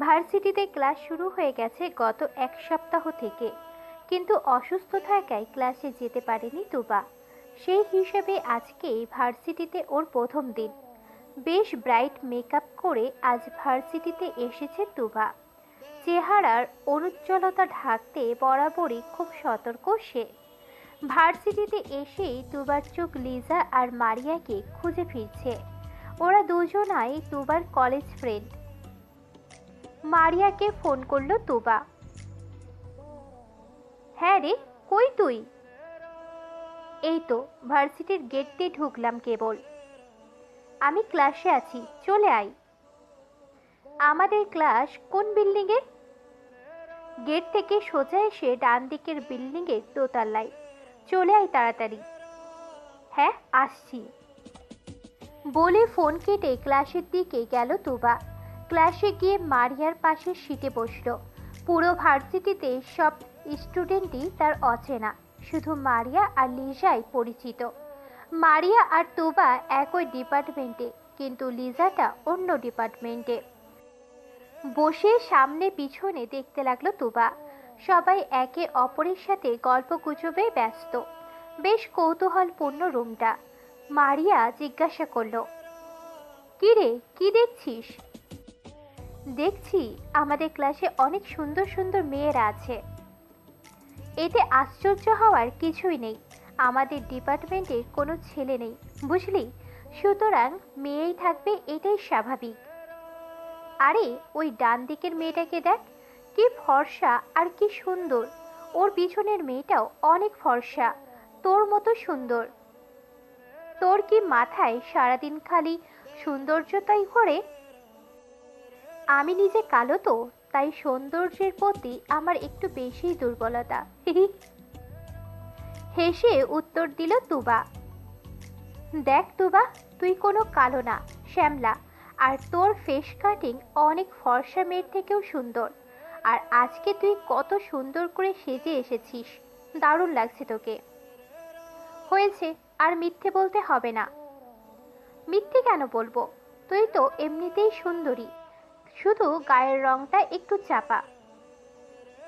ভার্সিটিতে ক্লাস শুরু হয়ে গেছে গত এক সপ্তাহ থেকে। কিন্তু অসুস্থ থাকায় ক্লাসে যেতে পারেনি তুবা সেই হিসেবে আজকে ভার্সিটিতে ওর প্রথম দিন। বেশ ব্রাইট মেকআপ করে আজ ভার্সিটিতে এসেছে তুবা চেহারার অনুজ্জ্বলতা ঢাকতে বরাবরই খুব সতর্ক সে। ভার্সিটিতে এসেই তুবার চোখ লিজা আর মারিয়াকে খুঁজে ফিরছে। ওরা দুজনাই তুবার কলেজ ফ্রেন্ড। মারিয়াকে ফোন করল তুবা। হ্যাঁ রে, কই তুই? এই তো, ভার্সিটির গেট দিয়ে ঢুকলাম কেবল। আমি ক্লাসে আছি, চলে আয়। আমাদের ক্লাস কোন বিল্ডিংয়ে? গেট থেকে সোজা এসে ডান দিকের বিল্ডিংয়ের দোতলায়। চলে আয় তাড়াতাড়ি। হ্যাঁ আসছি। বলে ফোন কেটে ক্লাসের দিকে গেল তুবা। ক্লাসে গিয়ে মারিয়ার পাশে সিটে বসল। পুরো ভার্সিটিতে সব স্টুডেন্টই তার অচেনা, শুধু মারিয়া আর লিজাই পরিচিত। মারিয়া আর তুবা একই ডিপার্টমেন্টে কিন্তু লিজাটা অন্য ডিপার্টমেন্টে বসে সামনে পিছনে দেখতে লাগল তুবা। সবাই একে অপরের সাথে গল্প গুজবে ব্যস্ত। বেশ কৌতূহলপূর্ণ রুমটা। মারিয়া জিজ্ঞাসা করল কি রে কি দেখছিস? দেখছি আমাদের ক্লাসে অনেক সুন্দর সুন্দর মেয়েরা আছে। এতে আশ্চর্য হওয়ার কিছুই নেই। আমাদের ডিপার্টমেন্টে কোনো ছেলে নেই, বুঝলি? সুতরাং মেয়েই থাকবে এটাই স্বাভাবিক। আরে, ওই ডান দিকের মেয়েটাকে দেখ, কি ফর্সা আর কি সুন্দর। ওর পিছনের মেয়েটাও অনেক ফর্সা, তোর মতো সুন্দর। তোর কি মাথায় সারাদিন খালি সৌন্দর্যতাই ঘোরে আমি নিজে কালো তো, তাই সৌন্দর্যের প্রতি আমার একটু বেশি দুর্বলতা। হেসে উত্তর দিল তুবা। দেখ তুবা, তুই কোনো কালো না, শ্যামলা। আর তোর ফেস কাটিং অনেক ফর্সা মেয়ের থেকেও সুন্দর। আর আজকে তুই কত সুন্দর করে সেজে এসেছিস। দারুণ লাগছে তোকে। হয়েছে, আর মিথ্যে বলতে হবে না। মিথ্যে কেন বলব? তুই তো এমনিতেই সুন্দরী। শুধু গায়ের রংটা একটু চাপা।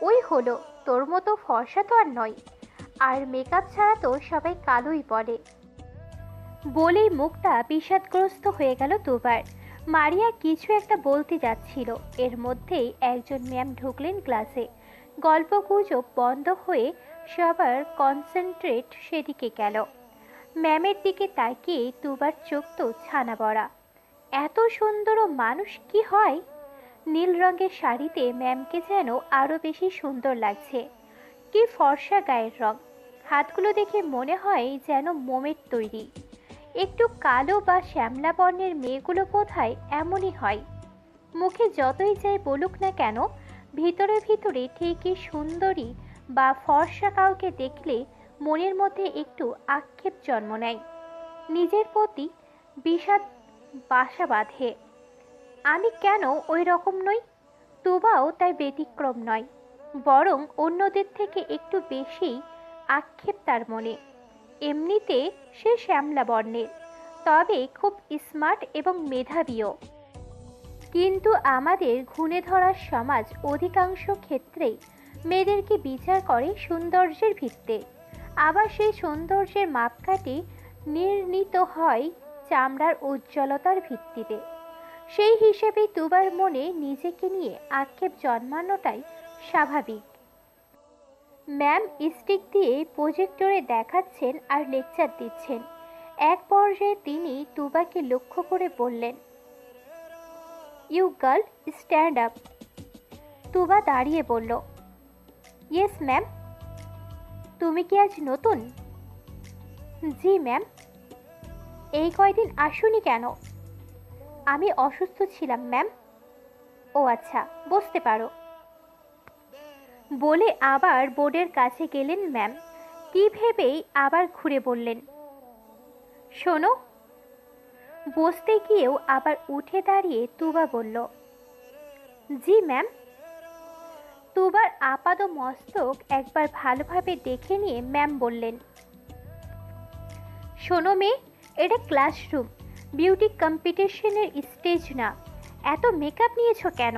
ওই হলো, তোর মতো ফর্সা তো আর নয়। আর মেকআপ ছাড়া তো সবাই কালোই বলে বলেই মুখটা বিষাদগ্রস্ত হয়ে গেল দুবার। মারিয়া কিছু একটা বলতে যাচ্ছিল। এর মধ্যেই একজন ম্যাম ঢুকলেন ক্লাসে। গল্প গুজব বন্ধ হয়ে সবার কনসেন্ট্রেট সেদিকে গেল। ম্যামের দিকে তাকিয়ে দুবার চোখ তো ছানা বড়া। এত সুন্দর মানুষ কি হয়? নীল রঙের শাড়িতে ম্যামকে যেন আরও বেশি সুন্দর লাগছে। কি ফর্সা গায়ের রং। হাতগুলো দেখে মনে হয় যেন মোমের তৈরি। একটু কালো বা শ্যামলা বর্ণের মেয়েগুলো বোধহয় এমনই হয়। মুখে যতই যাই বলুক না কেন, ভিতরে ভিতরে ঠিকই সুন্দরী বা ফর্সা কাউকে দেখলে মনের মধ্যে একটু আক্ষেপ জন্ম নেয়। নিজের প্রতি বিষাদ বাসা বাঁধে। আমি কেন ওই রকম নই? তুবাও তাই ব্যতিক্রম নয়, বরং অন্যদের থেকে একটু বেশি আক্ষেপ তার মনে। এমনিতে সে শ্যামলা বর্ণের, তবে খুব স্মার্ট এবং মেধাবীও। কিন্তু আমাদের ঘুণে ধরার সমাজ অধিকাংশ ক্ষেত্রেই মেয়েদেরকে বিচার করে সৌন্দর্যের ভিত্তে। আবার সেই সৌন্দর্যের মাপকাঠি নির্ণীত হয় চামড়ার উজ্জ্বলতার ভিত্তিতে। সেই হিসেবে দুবার মনে নিজেকে নিয়ে আক্ষেপ জন্মানোটাই স্বাভাবিক। ম্যাম স্টিক দিয়ে প্রজেক্টরে দেখাচ্ছেন আর লেকচার দিচ্ছেন। এক পর্যায়ে তিনি তুবাকে লক্ষ্য করে বললেন you girl stand up Tuba দাঁড়িয়ে বলল ইয়েস ম্যাম তুমি কি আজ নতুন? জি ম্যাম এই কয়দিন আসুনি কেন? আমি অসুস্থ ছিলাম, ম্যাম। ও আচ্ছা বসতে পারো। বলে আবার বোর্ডের কাছে গেলেন, ম্যাম। কি ভেবেই আবার ঘুরে বললেন। শোনো। বসতে গিয়েও আবার উঠে দাঁড়িয়ে তুবা বলল, জি, ম্যাম। তুবার আপাদ মস্তক একবার ভালোভাবে দেখে নিয়ে ম্যাম বললেন, শোনো মেয়ে, এটা ক্লাসরুম। বিউটি কম্পিটিশনের স্টেজ না। এত মেকআপ নিয়েছো কেন?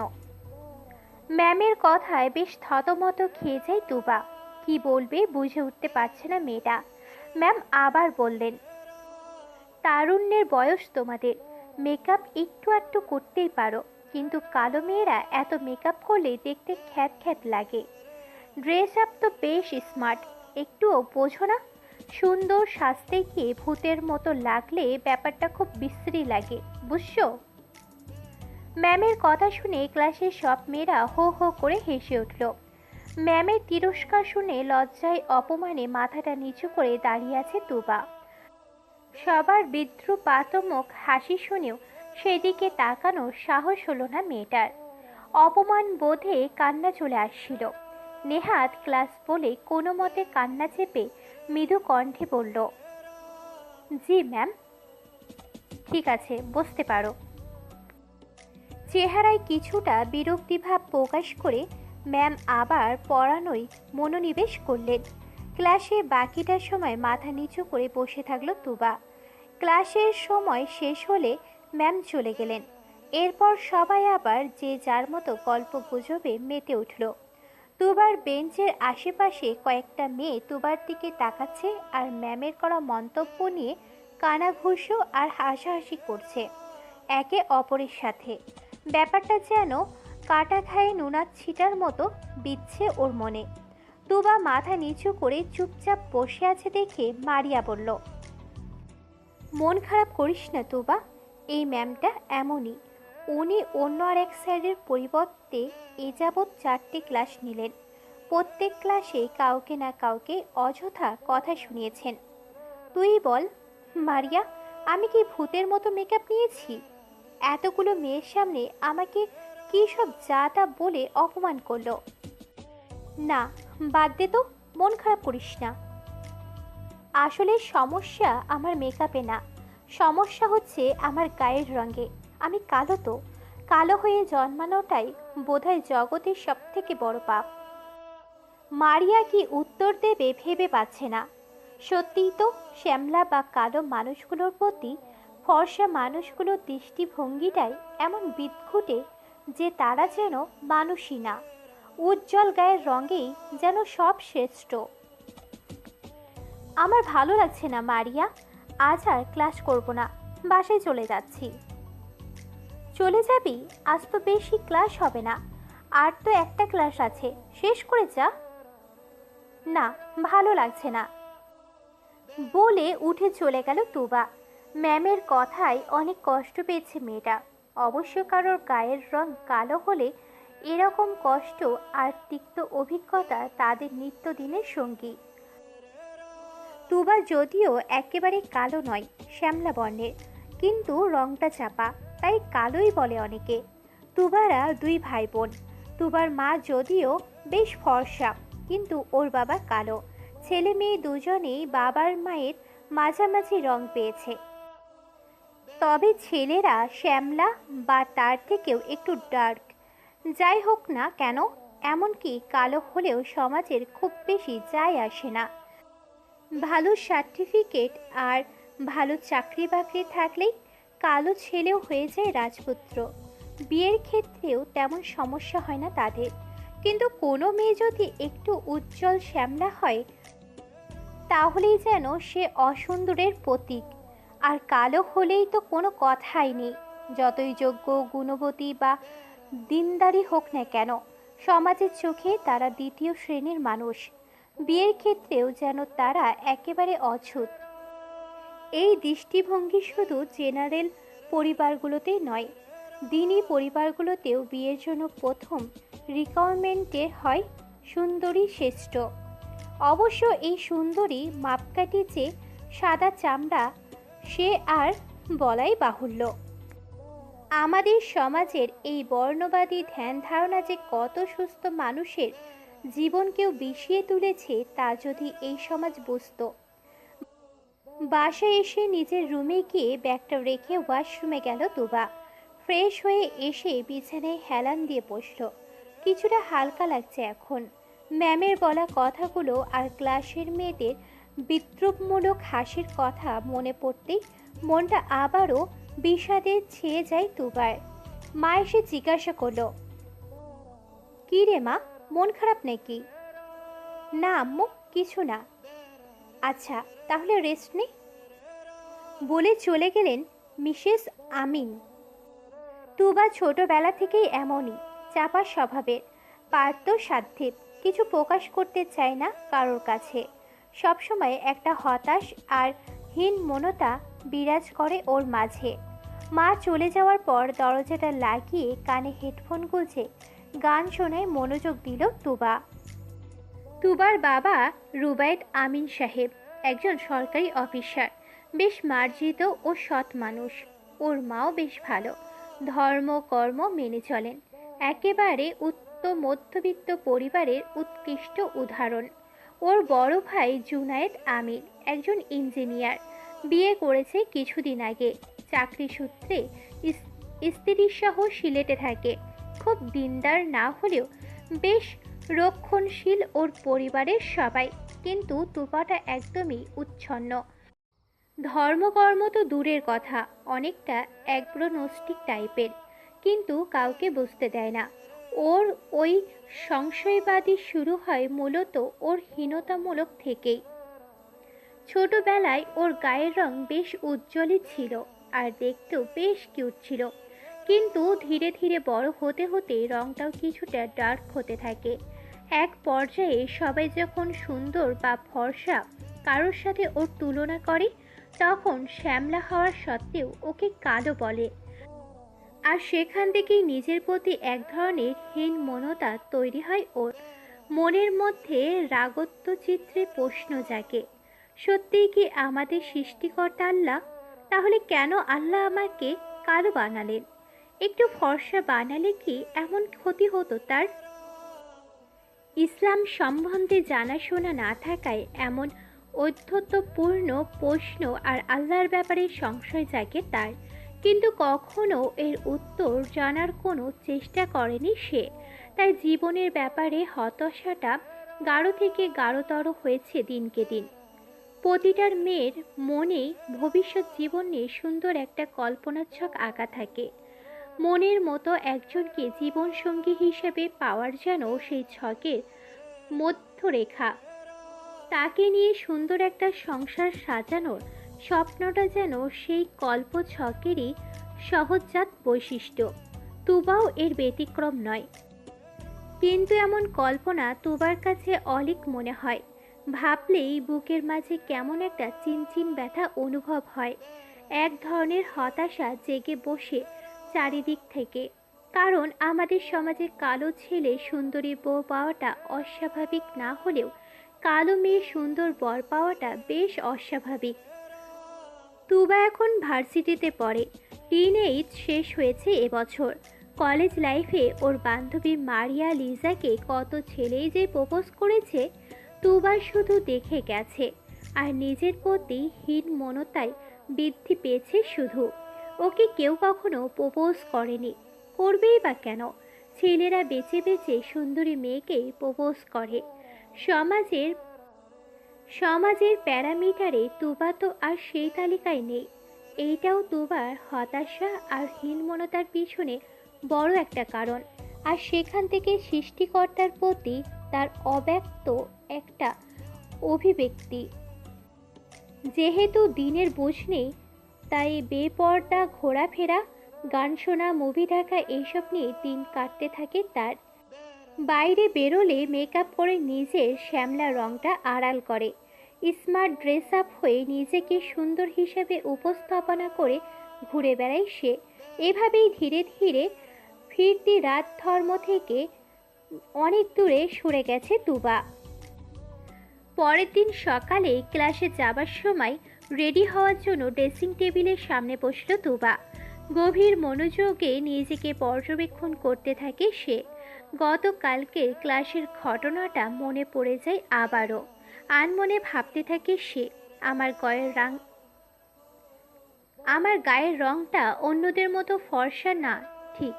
ম্যামের কথায় বেশ থতমত খেয়ে যায় তুবা কি বলবে বুঝে উঠতে পারছে না মেয়েটা। ম্যাম আবার বললেন, তারুণ্যের বয়স তোমাদের। মেকআপ একটু একটু করতেই পারো। কিন্তু কালো মেয়েরা এত মেকআপ করলে দেখতে খ্যাত খ্যাত লাগে। ড্রেস আপ তো বেশ স্মার্ট একটুও বোঝো না? সুন্দর সাজতে গিয়ে ভূতের মতো লাগলে ব্যাপারটা খুব বিশ্রী লাগে, বুঝছ? ম্যামের কথা শুনে ক্লাসের সব মেয়েরা হো হো করে হেসে উঠল। ম্যামের তিরস্কার শুনে লজ্জায় অপমানে মাথাটা নিচু করে দাঁড়িয়ে আছে তুবা সবার বিদ্রুপ পাতমুখ হাসি শুনেও সেদিকে তাকানোর সাহস হলো না মেয়েটার। অপমান বোধে কান্না চলে আসছিল। নেহাত ক্লাস বলে কোনো মতে কান্না চেপে মৃদু কণ্ঠে বলল, জি, ম্যাম। ঠিক আছে, বসতে পারো। চেহারায় কিছুটা বিরক্তিভাব প্রকাশ করে ম্যাম আবার পড়ানোয় মনোনিবেশ করলেন। ক্লাসে বাকিটার সময় মাথা নিচু করে বসে থাকল তুবা। ক্লাসের সময় শেষ হলে ম্যাম চলে গেলেন। এরপর সবাই আবার যে যার মতো গল্প গুজবে মেতে উঠল। তুবার বেঞ্চের আশেপাশে কয়েকটা মেয়ে তুবার দিকে তাকাচ্ছে আর ম্যামের করা মন্তব্য নিয়ে কানাঘুষো আর হাসাহাসি করছে, একে অপরের সাথে। ব্যাপারটা যেন কাটা খায়ে নুনার ছিটার মতো বিচ্ছে ওর মনে। তুবা মাথা নিচু করে চুপচাপ বসে আছে দেখে মারিয়া বলল, মন খারাপ করিস না তুবা এই ম্যামটা এমনই। উনি অন্য আর এক স্যারের পরিবর্তে এ যাবৎ চারটে ক্লাস নিলেন। প্রত্যেক ক্লাসে কাউকে না কাউকে অযথা কথা শুনিয়েছেন। তুই বল, মারিয়া, আমি কি ভূতের মতো মেকআপ নিয়েছি? এতগুলো মেয়ের সামনে আমাকে কী সব যা তা বলে অপমান করল? না, বাদ দে তো, মন খারাপ করিস না। আসলে সমস্যা আমার মেকআপে না। সমস্যা হচ্ছে আমার গায়ের রঙে। আমি কালো তো। কালো হয়ে জন্মানোটাই বোধহয় জগতের সব থেকে বড় পাপ। মারিয়া কি উত্তর দেবে ভেবে পাচ্ছে না। সত্যিই তো শ্যামলা বা কালো মানুষগুলোর প্রতি ফর্সা মানুষগুলোর দৃষ্টিভঙ্গিটাই এমন বিদঘুটে যে তারা যেন মানুষই না। উজ্জ্বল গায়ের রঙেই যেন সব শ্রেষ্ঠ। আমার ভালো লাগছে না মারিয়া। আজ আর ক্লাস করব না। বাসায় চলে যাচ্ছি। চলে যাবি? আজ তো বেশি ক্লাস হবে না। আর তো একটা ক্লাস আছে। শেষ করে যা। না, ভালো লাগছে না। বলে উঠে চলে গেল তুবা। ম্যামের কথায় অনেক কষ্ট পেয়েছে মেয়েটা। অবশ্য কারোর গায়ের রং কালো হলে এরকম কষ্ট আর তিক্ত অভিজ্ঞতা তাদের নিত্যদিনের সঙ্গী। তুবা যদিও একেবারে কালো নয়, শ্যামলা বর্ণের, কিন্তু রংটা চাপা। তাই কালোই বলে অনেকে। তুবারা দুই ভাই বোন তুবার মা যদিও বেশ ফর্সা, কিন্তু ওর বাবা কালো। ছেলে মেয়ে দুজনেই বাবার মায়ের মাঝামাঝি রং পেয়েছে। তবে ছেলেরা শ্যামলা বা তার থেকেও একটু ডার্ক। যাই হোক না কেন, এমনকি কালো হলেও সমাজের খুব বেশি যায় আসে না। ভালো সার্টিফিকেট আর ভালো চাকরি বাকরি থাকলেই কালো ছেলেও হয়ে যায় রাজপুত্র। বিয়ের ক্ষেত্রেও তেমন সমস্যা হয় না তাদের। কিন্তু কোনো মেয়ে যদি একটু উজ্জ্বল শ্যামলা হয়, তাহলেই যেন সে অসুন্দরের প্রতীক। আর কালো হলেই তো কোনো কথাই নেই। যতই যোগ্য, গুণবতী বা দিনদারি হোক না কেন, সমাজের চোখে তারা দ্বিতীয় শ্রেণির মানুষ। বিয়ের ক্ষেত্রেও যেন তারা একেবারে অছুত। এই দৃষ্টিভঙ্গি শুধু জেনারেল পরিবারগুলোতেই নয়, দিনী পরিবারগুলোতেও বিয়ের জন্য প্রথম রিকোয়ারমেন্টে হয় সুন্দরী শ্রেষ্ঠ। অবশ্য এই সুন্দরী মাপকাঠি যে সাদা চামড়া, সে আর বলাই বাহুল্য। আমাদের সমাজের এই বর্ণবাদী ধ্যান ধারণা যে কত সুস্থ মানুষের জীবনকেও বিষিয়ে তুলেছে, তা যদি এই সমাজ বুঝত। বাসায় এসে নিজের রুমে গিয়ে ব্যাগটা রেখে ওয়াশরুমে গেল তুবা ফ্রেশ হয়ে এসে বিছানায় হেলান দিয়ে বসল। কিছুটা হালকা লাগছে এখন। ম্যামের বলা কথাগুলো আর ক্লাসের মেয়েদের বিদ্রুপমূলক হাসির কথা মনে পড়তেই মনটা আবারও বিষাদে ছেয়ে যায় তুবার মা এসে জিজ্ঞাসা করল, কী রে মা, মন খারাপ নাকি? না আম্মু, কিছু না। আচ্ছা তাহলে রেস্ট নে। বলে চলে গেলেন মিসেস আমিন। তুবা ছোটবেলা থেকেই এমনই, চাপা স্বভাবের। পারত সাধ্যে কিছু প্রকাশ করতে চায় না কারোর কাছে। সবসময় একটা হতাশ আর হীন মনতা বিরাজ করে ওর মাঝে। মা চলে যাওয়ার পর দরজাটা লাগিয়ে কানে হেডফোন গুঁজে গান শোনায় মনোযোগ দিল তুবা। তুবার বাবা রুবায়েত আমিন সাহেব, একজন সরকারি অফিসার। বেশ মার্জিত ও সৎ মানুষ। ওর মাও বেশ ভালো। ধর্ম, কর্ম মেনে চলেন। একেবারে উত্তম মধ্যবিত্ত পরিবারের উৎকৃষ্ট উদাহরণ। ওর বড় ভাই জুনায়েদ আমির একজন ইঞ্জিনিয়ার। বিয়ে করেছে কিছুদিন আগে। চাকরি সূত্রে স্ত্রীর সহ সিলেটে থাকে। খুব দিনদার না হলেও বেশ রক্ষণশীল ওর পরিবারের সবাই, কিন্তু তুপাটা একদমই উচ্ছন্ন। ধর্মকর্ম তো দূরের কথা, অনেকটা অ্যাগ্রোনস্টিক টাইপের, কিন্তু কাউকে বুঝতে দেয় না। ওর ওই সংশয়বাদী শুরু হয় মূলত ওর হীনতামূলক থেকেই। ছোটবেলায় ওর গায়ের রং বেশ উজ্জ্বলই ছিল আর দেখতেও বেশ কিউট ছিল, কিন্তু ধীরে ধীরে বড় হতে হতে রংটাও কিছুটা ডার্ক হতে থাকে। এক পর্যায়ে সবাই যখন সুন্দর বা ফর্সা কারোর সাথে ওর তুলনা করে, তখন শ্যামলা হওয়ার সত্ত্বেও ওকে কালো বলে। আর সেখান থেকেই নিজের প্রতি এক ধরনের হীন মনতা তৈরি হয় ওর। মনের মধ্যে রাগত্ব চিত্রে প্রশ্ন জাগে, সত্যিই কি আমাদের সৃষ্টিকর্তা আল্লাহ? তাহলে কেন আল্লাহ আমাকে কালো বানালেন? একটু ফর্সা বানালে কি এমন ক্ষতি হতো তার? ইসলাম সম্বন্ধে জানাশোনা না থাকায় এমন ঔদ্ধত্যপূর্ণ প্রশ্ন আর আল্লাহর ব্যাপারে সংশয় জাগে তার। কিন্তু কখনো এর উত্তর জানার কোনো চেষ্টা করেনি সে। তাই জীবনের ব্যাপারে হতাশাটা গাঢ় থেকে গাঢ়তর হয়েছে দিনকে দিন। প্রতিটার মেয়ের মনে ভবিষ্যৎ জীবন নিয়ে সুন্দর একটা কল্পনাচ্ছক আঁকা থাকে। মনের মতো একজনকে জীবনসঙ্গী হিসেবে পাওয়ার যেন সেই ছকের মধ্যরেখা। তাকে নিয়ে সুন্দর একটা সংসার সাজানোর স্বপ্নটা যেন সেই কল্প ছকেরই সহজাত বৈশিষ্ট্য। তুবাও এর ব্যতিক্রম নয়। কিন্তু এমন কল্পনা তুবার কাছে অলিক মনে হয়। ভাবলেই বুকের মাঝে কেমন একটা চিনচিন ব্যথা অনুভব হয়। এক ধরনের হতাশা জেগে বসে চারিদিক থেকে, কারণ আমাদের সমাজে কালো ছেলে সুন্দরী বউ পাওয়াটা অস্বাভাবিক না হলেও কালো মেয়ে সুন্দর বর পাওয়াটা বেশ অস্বাভাবিক। তুবা এখন ভার্সিটিতে পড়ে। টিন এইজ শেষ হয়েছে এবছর কলেজ লাইফে ওর বান্ধবী মারিয়া লিজাকে কত ছেলেই যে প্রপোজ করেছে, তুবা শুধু দেখে গেছে। আর নিজের প্রতি হীন মনতায় বৃদ্ধি পেয়েছে শুধু। ওকে কেউ কখনো প্রপোজ করেনি। করবেই বা কেন? ছেলেরা বেছে বেছে সুন্দরী মেয়েকেই প্রপোজ করে। সমাজের সমাজের প্যারামিটারে তুবা তো আর সেই তালিকায় নেই। এইটাও তুবার হতাশা আর হীনমনতার পিছনে বড় একটা কারণ। আর সেখান থেকে সৃষ্টিকর্তার প্রতি তার অব্যক্ত একটা অভিব্যক্তি। যেহেতু দিনের বোঝ নেই তাই বেপর্দা ঘোরাফেরা, গান শোনা মুভি দেখা এইসব নিয়ে দিন কাটতে থাকে তার। বাইরে বেরোলে মেকআপ করে নিজের শ্যামলা রংটা আড়াল করে। স্মার্ট ড্রেস আপ হয়ে নিজেকে সুন্দর হিসেবে উপস্থাপনা করে ঘুরে বেড়ায় সে। এভাবেই ধীরে ধীরে ফিরতি রাত ধর্ম থেকে অনেক দূরে সরে গেছে তুবা পরের দিন সকালে ক্লাসে যাবার সময় রেডি হওয়ার জন্য ড্রেসিং টেবিলের সামনে বসল তুবা গভীর মনোযোগে নিজেকে পর্যবেক্ষণ করতে থাকে সে। গতকালকের ক্লাসের ঘটনাটা মনে পড়ে যায় আবারও। আনমনে ভাবতে থাকে সে, আমার গায়ের রং আমার গায়ের রংটা অন্যদের মতো ফর্সা না, ঠিক।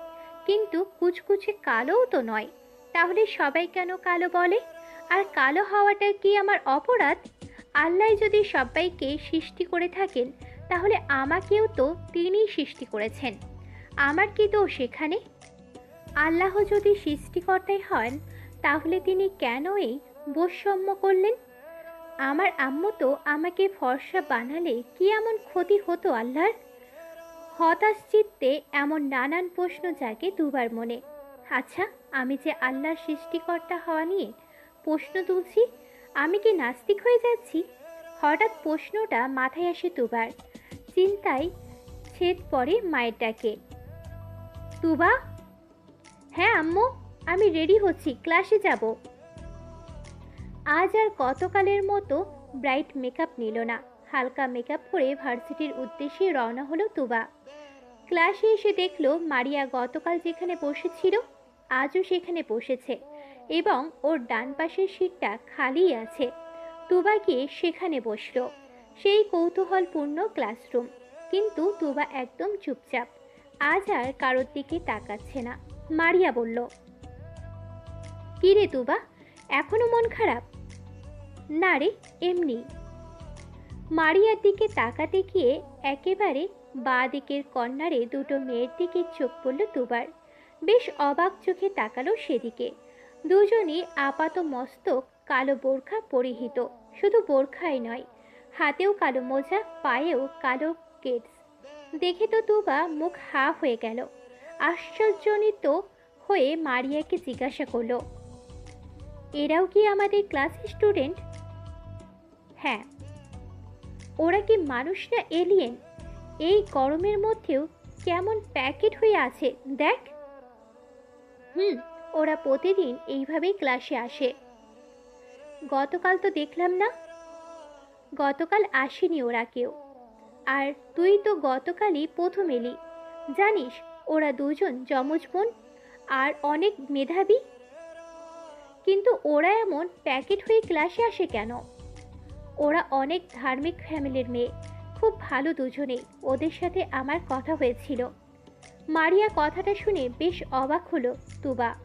কিন্তু কুচকুচে কালোও তো নয়। তাহলে সবাই কেন কালো বলে? আর কালো হওয়াটা কি আমার অপরাধ? আল্লাহ যদি সবাইকে সৃষ্টি করে থাকেন, তাহলে আমাকেও তো তিনিই সৃষ্টি করেছেন। আমার কি তো সেখানে আল্লাহ যদি সৃষ্টিকর্তাই হন, তাহলে তিনি কেন এই বৈষম্য করলেন? আমার আম্মু তো আমাকে ফর্সা বানালে কি এমন ক্ষতি হতো আল্লাহর? হতাশ চিত্তে এমন নানান প্রশ্ন জাগে দুবার মনে। আচ্ছা আমি যে আল্লাহর সৃষ্টিকর্তা হওয়া নিয়ে প্রশ্ন তুলছি আমি কি নাস্তিক হয়ে যাচ্ছি? হঠাৎ প্রশ্নটা মাথায় আসে তুবার। চিন্তায় ছেদ পড়ে মায়ের ডাকে। তুবা? হ্যাঁ আম্মু, আমি রেডি হচ্ছি, ক্লাসে যাব। আজ আর গতকালের মতো ব্রাইট মেকআপ নিল না। হালকা মেকআপ করে ভার্সিটির উদ্দেশ্যে রওনা হলো তুবা। ক্লাসে এসে দেখল মারিয়া গতকাল যেখানে বসেছিল, আজও সেখানে বসেছে। এবং ওর ডান পাশের সিটটা খালি আছে। তুবা গিয়ে সেখানে বসল। সেই কৌতূহলপূর্ণ ক্লাসরুম। কিন্তু তুবা একদম চুপচাপ। আজ আর কারোর দিকে তাকাচ্ছে না। মারিয়া বলল, কি রে তুবা? এখনও মন খারাপ? না রে, এমনি। মারিয়ার দিকে তাকাতে গিয়ে একেবারে বা দিকের কর্নারে দুটো মেয়ের দিকে চোখ পড়ল দুবার বেশ অবাক চোখে তাকালো সেদিকে। দুজনই আপাত মস্তক কালো বোরখা পরিহিত, শুধু বোরখাই নয়, হাতেও কালো মোজা, পায়েও কালো কেটস দেখে তো তুবা মুখ হা হয়ে গেল, আশ্চর্যজনিত হয়ে মারিয়াকে জিজ্ঞাসা করল, এরাও কি আমাদের ক্লাস স্টুডেন্ট? হ্যাঁ। ওরা কি মানুষ না এলিয়েন? এই গরমের মধ্যেও কেমন প্যাকেট হয়ে আছে, দেখ। ওরা প্রতিদিন এইভাবেই ক্লাসে আসে। গতকাল তো দেখলাম না? গতকাল আসেনি ওরা কেউ। আর তুই তো গতকালই প্রথম এলি। জানিস, ওরা দুজন যমজ বোন আর অনেক মেধাবী। কিন্তু ওরা এমন প্যাকেট হয়ে ক্লাসে আসে কেন? ওরা অনেক ধার্মিক ফ্যামিলির মেয়ে। খুব ভালো দুজনেই। ওদের সাথে আমার কথা হয়েছিল। মারিয়া কথাটা শুনে বেশ অবাক হলো তুবা।